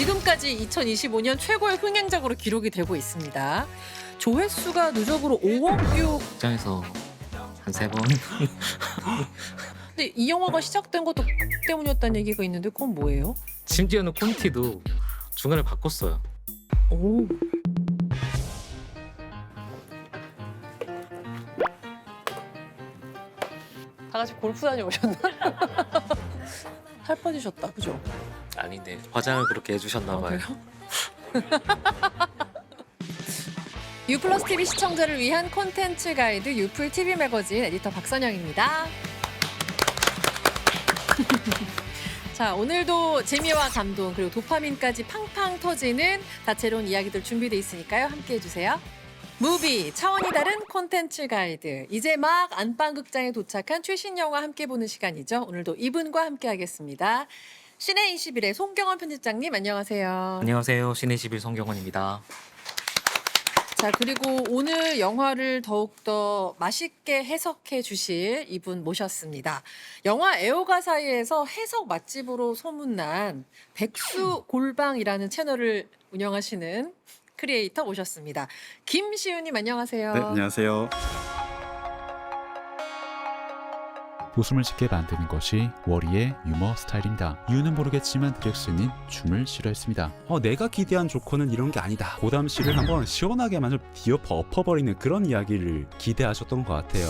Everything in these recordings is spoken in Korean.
지금까지 2025년 최고의 흥행작으로 기록이 되고 있습니다. 조회수가 누적으로 5억 뷰. 극장에서 한 세 번. 근데 이 영화가 시작된 것도 때문이었다는 얘기가 있는데 그건 뭐예요? 심지어는 콘티도 중간에 바꿨어요. 오. 다 같이 골프 다녀오셨나? 살 빠지셨다, 그죠? 아닌데 화장을 그렇게 해주셨나 봐요. 유플러스 TV 시청자를 위한 콘텐츠 가이드 유플 TV 매거진 에디터 박선영입니다. 자, 오늘도 재미와 감동 그리고 도파민까지 팡팡 터지는 다채로운 이야기들 준비돼 있으니까요. 함께 해 주세요. 무비 차원이 다른 콘텐츠 가이드 이제 막 안방극장에 도착한 최신 영화 함께 보는 시간이죠. 오늘도 이분과 함께 하겠습니다. 신의 21의 송경원 편집장님 안녕하세요. 안녕하세요. 신의 11 성경원입니다. 자, 그리고 오늘 영화를 더욱더 맛있게 해석해 주실 이분 모셨습니다. 영화 애호가 사이에서 해석 맛집으로 소문난 백수 골방이라는 채널을 운영하시는 크리에이터 모셨습니다. 김시우님 안녕하세요. 네, 안녕하세요. 웃음을 짓게 만드는 것이 워리의 유머 스타일입니다. 이유는 모르겠지만 디렉스는 춤을 싫어했습니다. 어, 내가 기대한 조커는 이런 게 아니다. 고담 씨를 한번 시원하게 만져 뒤엎어 엎어버리는 그런 이야기를 기대하셨던 것 같아요.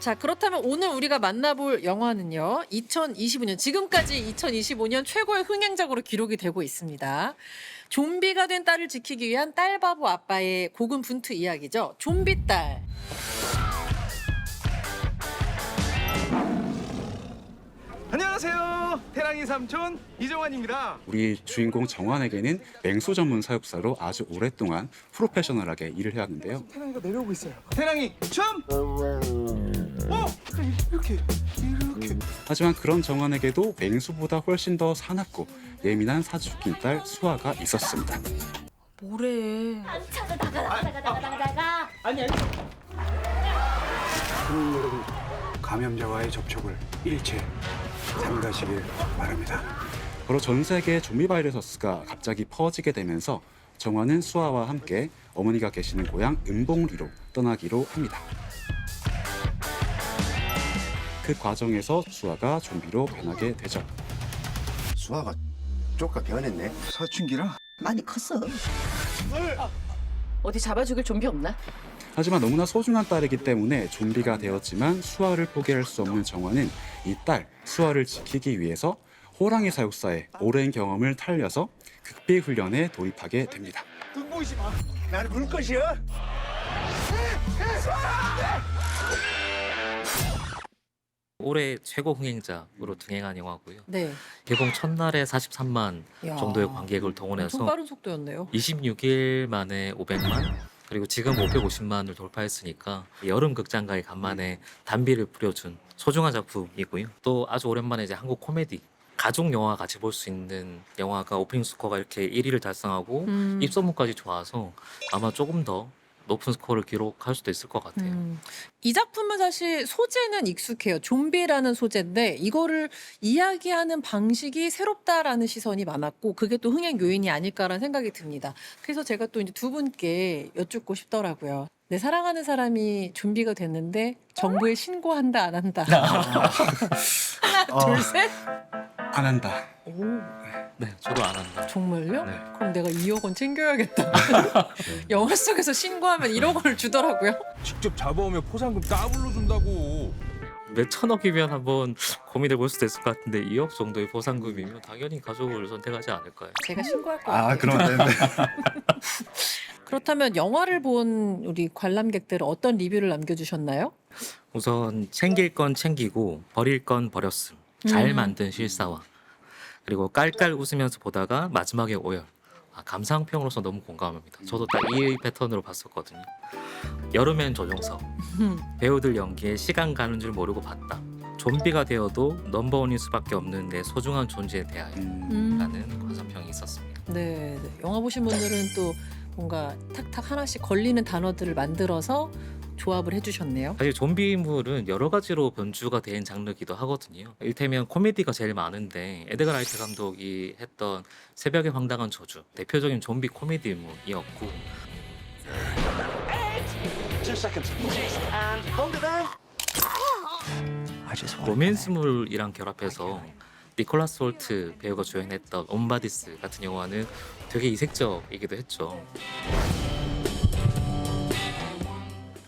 자, 그렇다면 오늘 우리가 만나볼 영화는요. 2025년 지금까지 2025년 최고의 흥행작으로 기록이 되고 있습니다. 좀비가 된 딸을 지키기 위한 딸 바보 아빠의 고군분투 이야기죠. 좀비 딸. 안녕하세요. 태랑이 삼촌 이정환입니다. 우리 주인공 정환에게는 맹수 전문 사육사로 아주 오랫동안 프로페셔널하게 일을 해왔는데요. 태랑이가 내려오고 있어요. 태랑이 춤! 어? 이렇게 이렇게 하지만 그런 정환에게도 맹수보다 훨씬 더 사납고 예민한 사주낀 딸 수아가 있었습니다. 뭐래? 국민 여러분, 감염자와의 접촉을 일체 삼가시길 바랍니다. 바로 전 세계 좀비 바이러스가 갑자기 퍼지게 되면서 정환은 수아와 함께 어머니가 계시는 고향 은봉리로 떠나기로 합니다. 그 과정에서 수아가 좀비로 변하게 되죠. 수아가 쪼까 변했네. 사춘기라 많이 컸어. 어디 잡아 죽일 좀비 없나? 하지만 너무나 소중한 딸이기 때문에 좀비가 되었지만 수아를 포기할 수 없는 정화는 이 딸 수아를 지키기 위해서 호랑이 사육사의 오랜 경험을 탈려서 극비 훈련에 돌입하게 됩니다. 눈 보이지 마. 나는 물 것이야. 올해 최고 흥행작으로 등행한 영화고요. 네. 개봉 첫날에 43만 야. 정도의 관객을 엄청 동원해서 빠른 속도였네요. 26일 만에 500만 그리고 지금 550만을 돌파했으니까 여름 극장가에 간만에 단비를 뿌려준 소중한 작품이고요. 또 아주 오랜만에 이제 한국 코미디 가족 영화 같이 볼 수 있는 영화가 오프닝 스코어가 이렇게 1위를 달성하고 음. 입소문까지 좋아서 아마 조금 더 높은 스코어를 기록할 수도 있을 것 같아요. 음. 이 작품은 사실 소재는 익숙해요. 좀비라는 소재인데 이거를 이야기하는 방식이 새롭다라는 시선이 많았고 그게 또 흥행 요인이 아닐까라는 생각이 듭니다. 그래서 제가 또 이제 두 분께 여쭙고 싶더라고요. 내 사랑하는 사람이 좀비가 됐는데 정부에 신고한다 안 한다. 하나 둘 셋. 안 한다. 오 네, 저도 안 한다. 정말요? 네. 그럼 내가 2억 원 챙겨야겠다. 영화 속에서 신고하면 1억 원을 주더라고요. 직접 잡아오면 포상금 따블로 준다고. 몇 천억이면 한번 고민해 볼 수도 있을 것 같은데 2억 정도의 보상금이면 당연히 가족을 선택하지 않을까요? 제가 신고할 것 같아요. 그러면 그렇다면 영화를 본 우리 관람객들은 어떤 리뷰를 남겨주셨나요? 우선 챙길 건 챙기고 버릴 건 버렸음. 잘 음. 만든 실사와 그리고 깔깔 웃으면서 보다가 마지막에 오열. 아, 감상평으로서 너무 공감합니다. 저도 딱 이 패턴으로 봤었거든요. 여름엔 조종석. 음. 배우들 연기에 시간 가는 줄 모르고 봤다. 좀비가 되어도 넘버원일 수밖에 없는 내 소중한 존재에 대하여 음. 라는 관상평이 있었습니다. 네, 네. 영화 보신 분들은 또 뭔가 탁탁 하나씩 걸리는 단어들을 만들어서 조합을 해주셨네요. 사실 좀비물은 여러 가지로 변주가 된 장르기도 하거든요. 일테면 코미디가 제일 많은데 에드가 라이트 감독이 했던 새벽의 황당한 저주 대표적인 좀비 코미디물이었고 로맨스물이랑 결합해서 니콜라스 홀트 배우가 주연했던 온바디스 같은 영화는 되게 이색적이기도 했죠.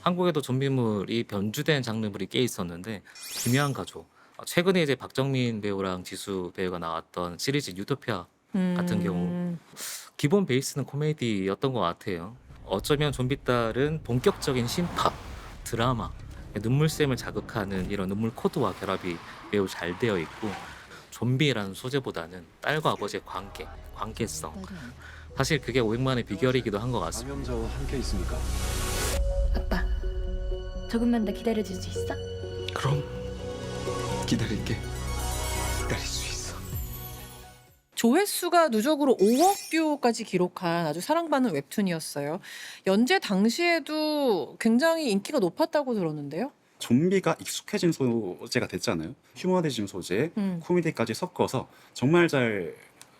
한국에도 좀비물이 변주된 장르물이 꽤 있었는데 기묘한 가족 어, 최근에 이제 박정민 배우랑 지수 배우가 나왔던 시리즈 유토피아 같은 경우. 기본 베이스는 코미디였던 것 같아요. 어쩌면 좀비 딸은 본격적인 심파, 드라마, 눈물샘을 자극하는 이런 눈물 코드와 결합이 매우 잘 되어 있고 좀비라는 소재보다는 딸과 아버지의 관계, 관계성 사실 그게 500만의 비결이기도 한 것 같습니다. 감염자와 함께 있습니까? 조금만 더 기다려줄 수 있어? 그럼 기다릴게. 기다릴 수 있어. 조회수가 누적으로 5억 뷰까지 기록한 아주 사랑받는 웹툰이었어요. 연재 당시에도 굉장히 인기가 높았다고 들었는데요. 좀비가 익숙해진 소재가 됐잖아요. 휴머니즘 소재, 음. 코미디까지 섞어서 정말 잘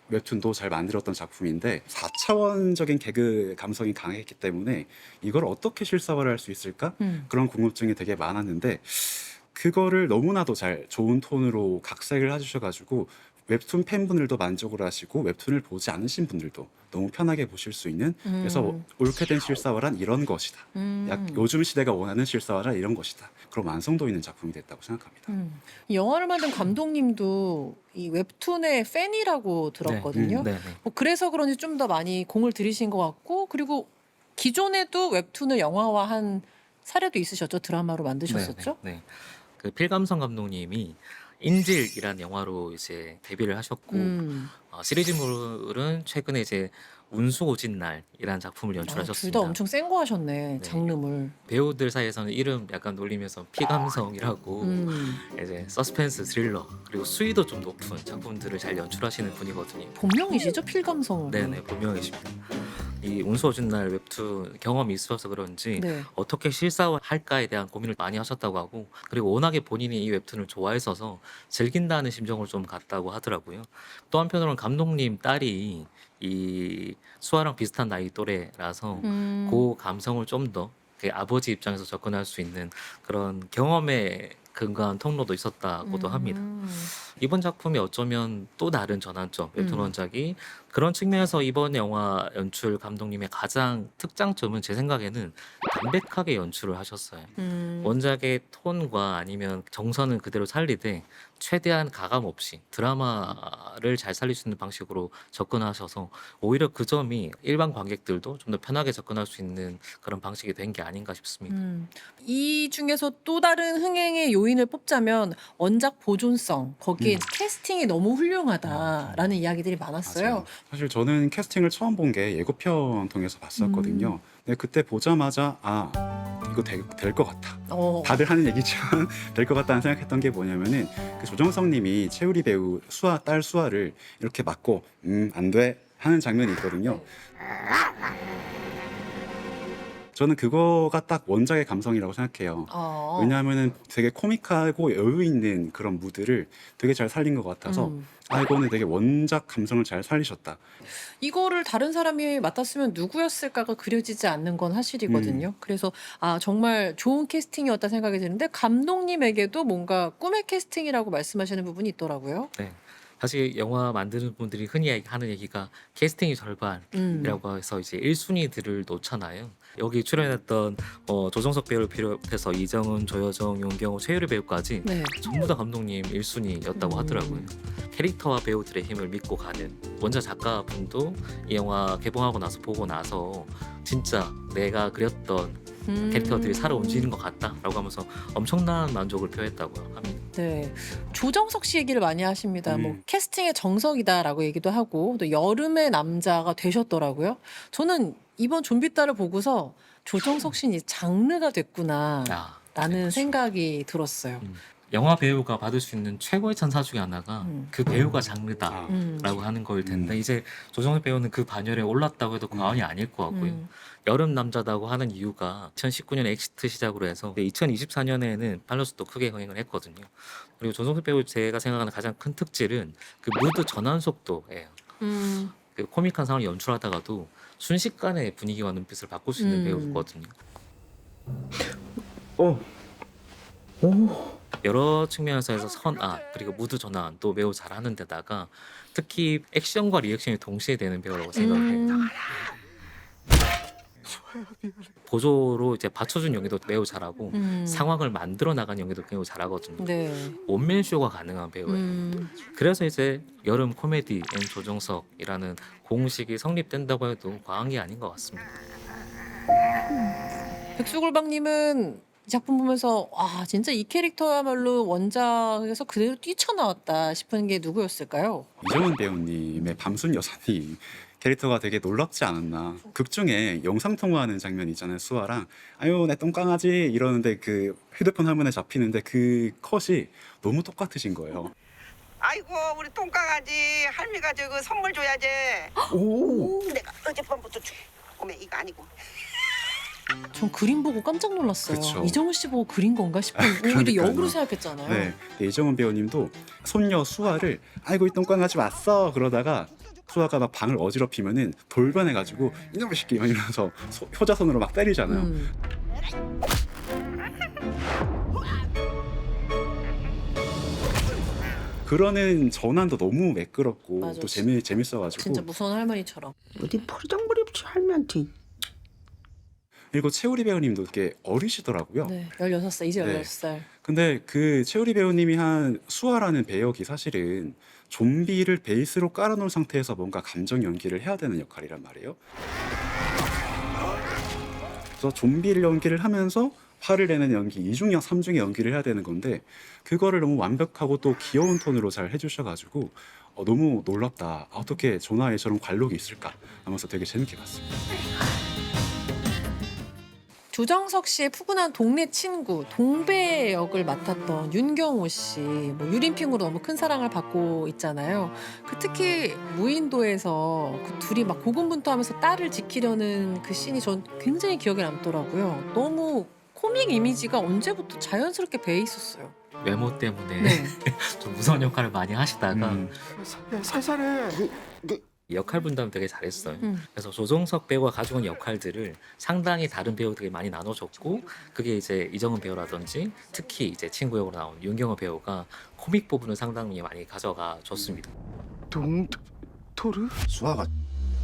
웹툰도 잘 만들었던 작품인데 4차원적인 개그 감성이 강했기 때문에 이걸 어떻게 실사화를 할 수 있을까? 음. 그런 궁금증이 되게 많았는데 그거를 너무나도 잘 좋은 톤으로 각색을 해주셔가지고 웹툰 팬분들도 만족을 하시고 웹툰을 보지 않으신 분들도 너무 편하게 보실 수 있는 그래서 음. 옳게 된 실사화란 이런 것이다. 음. 약 요즘 시대가 원하는 실사화란 이런 것이다. 그런 완성도 있는 작품이 됐다고 생각합니다. 음. 이 영화를 만든 감독님도 이 웹툰의 팬이라고 들었거든요. 네, 네. 뭐 그래서 그런지 좀 더 많이 공을 들이신 것 같고 그리고 기존에도 웹툰을 영화화한 사례도 있으셨죠 드라마로 만드셨었죠? 네, 네. 그 필감성 감독님이 인질이라는 영화로 이제 데뷔를 하셨고 음. 어, 시리즈물은 최근에 이제 운수 오진 날이라는 작품을 아, 연출하셨습니다. 둘다 엄청 센 거 하셨네 네. 장르물. 배우들 사이에서는 이름 약간 놀리면서 피감성이라고 음. 이제 서스펜스 스릴러 그리고 수위도 좀 높은 작품들을 잘 연출하시는 분이거든요. 본명이시죠 필감성. 네네 본명이십니다. 이 운수 오진 날 웹툰 경험이 있어서 그런지 네. 어떻게 실사화할까에 대한 고민을 많이 하셨다고 하고 그리고 워낙에 본인이 이 웹툰을 좋아했어서 즐긴다는 심정을 좀 갖다고 하더라고요. 또 한편으로는 감독님 딸이 이 수아랑 비슷한 나이 또래라서 음. 그 감성을 좀 더 아버지 입장에서 접근할 수 있는 그런 경험에 근거한 통로도 있었다고도 합니다. 음. 이번 작품이 어쩌면 또 다른 전환점 웹툰 음. 원작이 그런 측면에서 이번 영화 연출 감독님의 가장 특장점은 제 생각에는 담백하게 연출을 하셨어요. 음. 원작의 톤과 아니면 정서는 그대로 살리되 최대한 가감 없이 드라마를 잘 살릴 수 있는 방식으로 접근하셔서 오히려 그 점이 일반 관객들도 좀 더 편하게 접근할 수 있는 그런 방식이 된 게 아닌가 싶습니다. 음. 이 중에서 또 다른 흥행의 요인을 뽑자면 원작 보존성 거기에 음. 캐스팅이 너무 훌륭하다라는 이야기들이 많았어요. 맞아요. 사실 저는 캐스팅을 처음 본 게 예고편 통해서 봤었거든요. 음. 근데 그때 보자마자 아 이거 될 것 같다. 어. 다들 하는 얘기지만 될 것 같다는 생각했던 게 뭐냐면은 그 조정석님이 최우리 배우 수아 딸 수아를 이렇게 맞고 음 안 돼 하는 장면이 있거든요. 저는 그거가 딱 원작의 감성이라고 생각해요. 어. 왜냐하면은 되게 코믹하고 여유 있는 그런 무드를 되게 잘 살린 것 같아서 음. 아 이거는 되게 원작 감성을 잘 살리셨다. 이거를 다른 사람이 맡았으면 누구였을까가 그려지지 않는 건 사실이거든요. 음. 그래서 아 정말 좋은 캐스팅이었다 생각이 드는데 감독님에게도 뭔가 꿈의 캐스팅이라고 말씀하시는 부분이 있더라고요. 네. 사실 영화 만드는 분들이 흔히 하는 얘기가 캐스팅이 절반이라고 음. 해서 이제 1순위들을 놓잖아요. 여기 출연했던 어, 조정석 배우를 비롯해서 이정은, 조여정, 용경호, 최유리 배우까지 네. 전부 다 감독님 1순위였다고 음. 하더라고요. 캐릭터와 배우들의 힘을 믿고 가는 원작 작가분도 이 영화 개봉하고 나서 보고 나서 진짜 내가 그렸던 음. 캐릭터들이 살아 움직이는 것 같다라고 하면서 엄청난 만족을 표했다고 합니다. 네. 조정석 씨 얘기를 많이 하십니다. 뭐 음. 캐스팅의 정석이다라고 얘기도 하고 또 여름의 남자가 되셨더라고요. 저는 이번 좀비 딸을 보고서 조정석 씨는 이제 장르가 됐구나라는 아, 네, 그렇죠. 생각이 들었어요. 음. 영화 배우가 받을 수 있는 최고의 찬사 중에 하나가 음. 그 배우가 장르다. 아, 음. 라고 하는 거일 텐데 음. 이제 조정석 배우는 그 반열에 올랐다고 해도 과언이 아닐 것 같고요. 음. 여름 남자다고 하는 이유가 2019년 엑시트 시작으로 해서 2024년에는 팔로스도 크게 흥행을 했거든요. 그리고 조정석 배우 제가 생각하는 가장 큰 특질은 그 무드 전환 속도예요. 음. 그 코믹한 상황을 연출하다가도 순식간에 분위기와 눈빛을 바꿀 수 있는 음. 배우거든요. 어. 여러 측면에서 해서 선아 그리고 무드 전환도 매우 잘하는 데다가 특히 액션과 리액션이 동시에 되는 배우라고 생각을 해요. 음. 보조로 이제 받쳐준 연기도 매우 잘하고 음. 상황을 만들어 나간 연기도 매우 잘하거든요. 네. 원맨 쇼가 가능한 배우예요. 음. 그래서 이제 여름 코미디 앤 조정석이라는 공식이 성립된다고 해도 과한 게 아닌 것 같습니다. 백수골방님은 이 작품 보면서 와 진짜 이 캐릭터야말로 원작에서 그대로 뛰쳐나왔다 싶은 게 누구였을까요? 이정은 배우님의 밤순 여사님 캐릭터가 되게 놀랍지 않았나. 극 중에 영상 통화하는 장면 있잖아요. 수아랑 아유 내 똥강아지 이러는데 그 휴대폰 화면에 잡히는데 그 컷이 너무 똑같으신 거예요. 아이고 우리 똥강아지 할미가 저거 선물 줘야지. 오. 내가 어젯밤부터 주. 어메 이거 아니고. 전 그림 보고 깜짝 놀랐어요. 그쵸. 이정우 씨 보고 그린 건가 싶은 오히려 그러니까요. 역으로 생각했잖아요. 네. 근데 이정은 배우님도 손녀 수아를 아이고 이 똥강아지 왔어 그러다가 수아가 막 방을 어지럽히면은 돌변해가지고 이놈의 새끼 막 이러면서 소- 효자손으로 막 때리잖아요. 음. 그러는 전환도 너무 매끄럽고 맞아. 또 재미 재밌어가지고 진짜 무서운 할머니처럼. 어디 포장머리 없이 할미한테. 그리고 최우리 배우님도 되게 어리시더라고요. 네. 16살 이제 네. 16살. 근데 그 최우리 배우님이 한 수아라는 배역이 사실은 좀비를 베이스로 깔아놓은 상태에서 뭔가 감정 연기를 해야 되는 역할이란 말이에요. 그래서 좀비를 연기를 하면서 화를 내는 연기, 이중역, 삼중의 연기를 해야 되는 건데 그거를 너무 완벽하고 또 귀여운 톤으로 잘 해주셔가지고 어, 너무 놀랍다. 아, 어떻게 조나에 저런 관록이 있을까 하면서 되게 재밌게 봤습니다. 조정석 씨의 푸근한 동네 친구 동배 역을 맡았던 윤경호 씨, 뭐 유림핑으로 너무 큰 사랑을 받고 있잖아요. 그 특히 무인도에서 그 둘이 막 고군분투하면서 딸을 지키려는 그 씬이 전 굉장히 기억에 남더라고요. 너무 코믹 이미지가 언제부터 자연스럽게 배에 있었어요. 외모 때문에 네. 좀 무서운 역할을 많이 하시다가 음. 살살해. 역할 분담 되게 잘했어요. 음. 그래서 조정석 배우가 가져온 역할들을 상당히 다른 배우들이 많이 나눠줬고 그게 이제 이정은 배우라든지 특히 이제 친구 역으로 나온 윤경호 배우가 코믹 부분을 상당히 많이 가져가 줬습니다. 동 토르? 수아가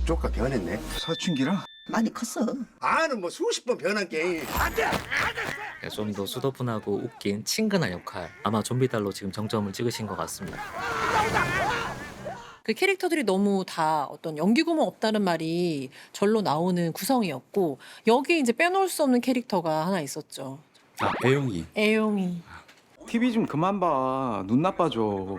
쪼까 변했네. 사춘기라 많이 컸어. 아는 뭐 수십 번 변한 게. 좀 더 수더분하고 웃긴 친근한 역할 아마 좀비달로 지금 정점을 찍으신 것 같습니다. 그 캐릭터들이 너무 다 어떤 연기 구멍 없다는 말이 절로 나오는 구성이었고 여기 이제 빼놓을 수 없는 캐릭터가 하나 있었죠. 아, 애용이. 애용이. TV 좀 그만 봐. 눈 나빠져.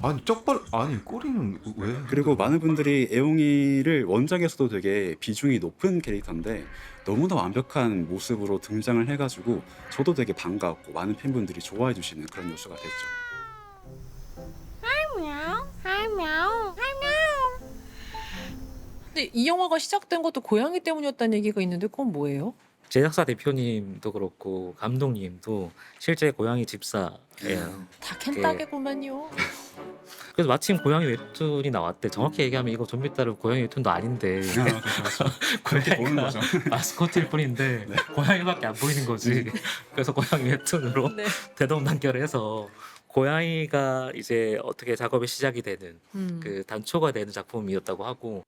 아니 쪽발 아니 꼬리는 왜? 그리고 많은 분들이 애용이를 원작에서도 되게 비중이 높은 캐릭터인데 너무나 완벽한 모습으로 등장을 해가지고 저도 되게 반가웠고 많은 팬분들이 좋아해 주시는 그런 요소가 됐죠. 근데 이 영화가 시작된 것도 고양이 때문이었다는 얘기가 있는데 그건 뭐예요? 제작사 대표님도 그렇고 감독님도 실제 고양이 집사예요. 다 캔따개구만요. 그래서 마침 고양이 웹툰이 나왔대. 정확히 얘기하면 이거 좀비달은 고양이 웹툰도 아닌데 그렇게 보는 고양이가 거죠. 마스코트일 뿐인데 고양이밖에 안 보이는 거지. 그래서 고양이 웹툰으로 네. 대동단결해서 고양이가 이제 어떻게 작업이 시작이 되는 음. 그 단초가 되는 작품이었다고 하고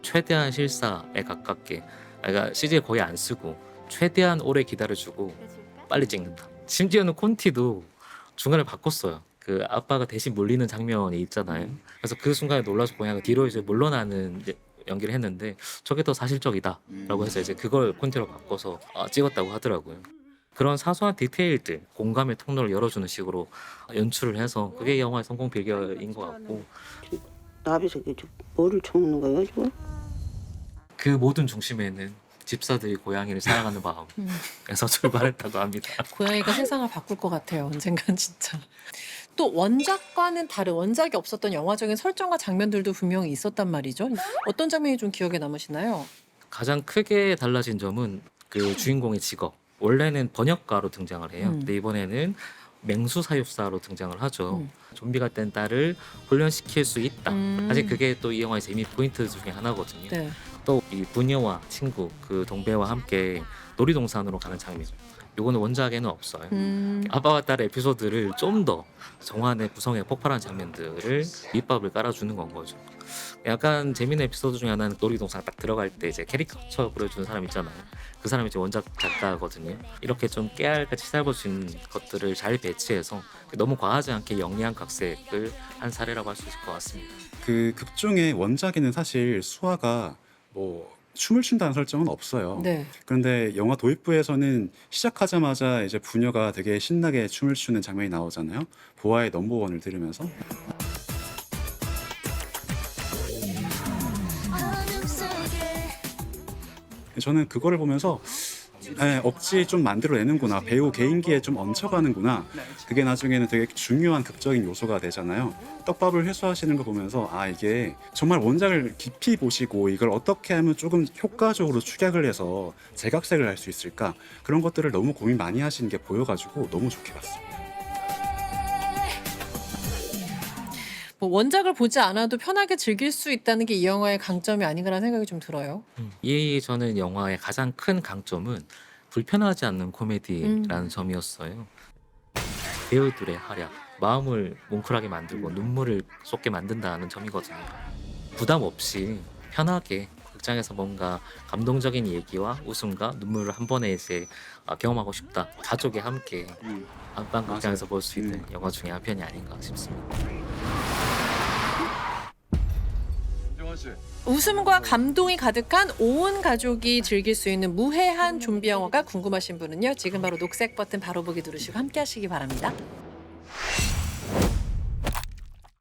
최대한 실사에 가깝게 그러니까 CG 거의 안 쓰고 최대한 오래 기다려주고 빨리 찍는다. 심지어는 콘티도 중간에 바꿨어요. 그 아빠가 대신 물리는 장면이 있잖아요. 그래서 그 순간에 놀라서 고양이가 뒤로 이제 물러나는 이제 연기를 했는데 저게 더 사실적이다라고 해서 이제 그걸 콘티로 바꿔서 아, 찍었다고 하더라고요. 그런 사소한 디테일들, 공감의 통로를 열어주는 식으로 연출을 해서 그게 영화의 성공 비결인 것 같고 나비 새끼 뭐를 쳐먹는 거예요 지금? 그 모든 중심에는 집사들이 고양이를 사랑하는 마음에서 출발했다고 합니다. 고양이가 세상을 바꿀 것 같아요. 언젠간 진짜. 또 원작과는 다른 원작이 없었던 영화적인 설정과 장면들도 분명히 있었단 말이죠. 어떤 장면이 좀 기억에 남으시나요? 가장 크게 달라진 점은 그 주인공의 직업. 원래는 번역가로 등장을 해요. 음. 근데 이번에는 맹수 사육사로 등장을 하죠. 음. 좀비가 된 딸을 훈련시킬 수 있다. 음. 사실 그게 또 이 영화의 재미 포인트 중에 하나거든요. 네. 또 이 부녀와 친구 그 동배와 함께 놀이동산으로 가는 장면. 요거는 원작에는 없어요. 음. 아빠와 딸의 에피소드를 좀 더 정환의 구성에 폭발한 장면들을 밑밥을 깔아주는 건 거죠. 약간 재밌는 에피소드 중에 하나는 놀이동산 딱 들어갈 때 이제 캐릭터 그려주는 사람 있잖아요. 그 사람이 이제 원작 작가거든요. 이렇게 좀 깨알같이 짧아진 것들을 잘 배치해서 너무 과하지 않게 영리한 각색을 한 사례라고 할 수 있을 것 같습니다. 그 극중의 원작에는 사실 수아가 뭐 춤을 춘다는 설정은 없어요. 네. 그런데 영화 도입부에서는 시작하자마자 이제 부녀가 되게 신나게 춤을 추는 장면이 나오잖아요. 보아의 넘버원을 들으면서 저는 그거를 보면서 에, 억지 좀 만들어내는구나. 배우 개인기에 좀 얹혀가는구나. 그게 나중에는 되게 중요한 극적인 요소가 되잖아요. 떡밥을 회수하시는 거 보면서 아 이게 정말 원작을 깊이 보시고 이걸 어떻게 하면 조금 효과적으로 축약을 해서 재각색을 할 수 있을까? 그런 것들을 너무 고민 많이 하시는 게 보여가지고 너무 좋게 봤습니다 뭐 원작을 보지 않아도 편하게 즐길 수 있다는 게 이 영화의 강점이 아닌가라는 생각이 좀 들어요. 이 저는 영화의 가장 큰 강점은 불편하지 않는 코미디라는 음. 점이었어요. 배우들의 활약, 마음을 뭉클하게 만들고 눈물을 쏟게 만든다는 점이거든요. 부담 없이 편하게 극장에서 뭔가 감동적인 얘기와 웃음과 눈물을 한 번에 이제 아, 경험하고 싶다. 가족이 함께 안방 극장에서 볼 수 있는 음. 영화 중에 한 편이 아닌가 싶습니다. 웃음과 감동이 가득한 온 가족이 즐길 수 있는 무해한 좀비 영화가 궁금하신 분은요. 지금 바로 녹색 버튼 바로 보기 누르시고 함께 하시기 바랍니다.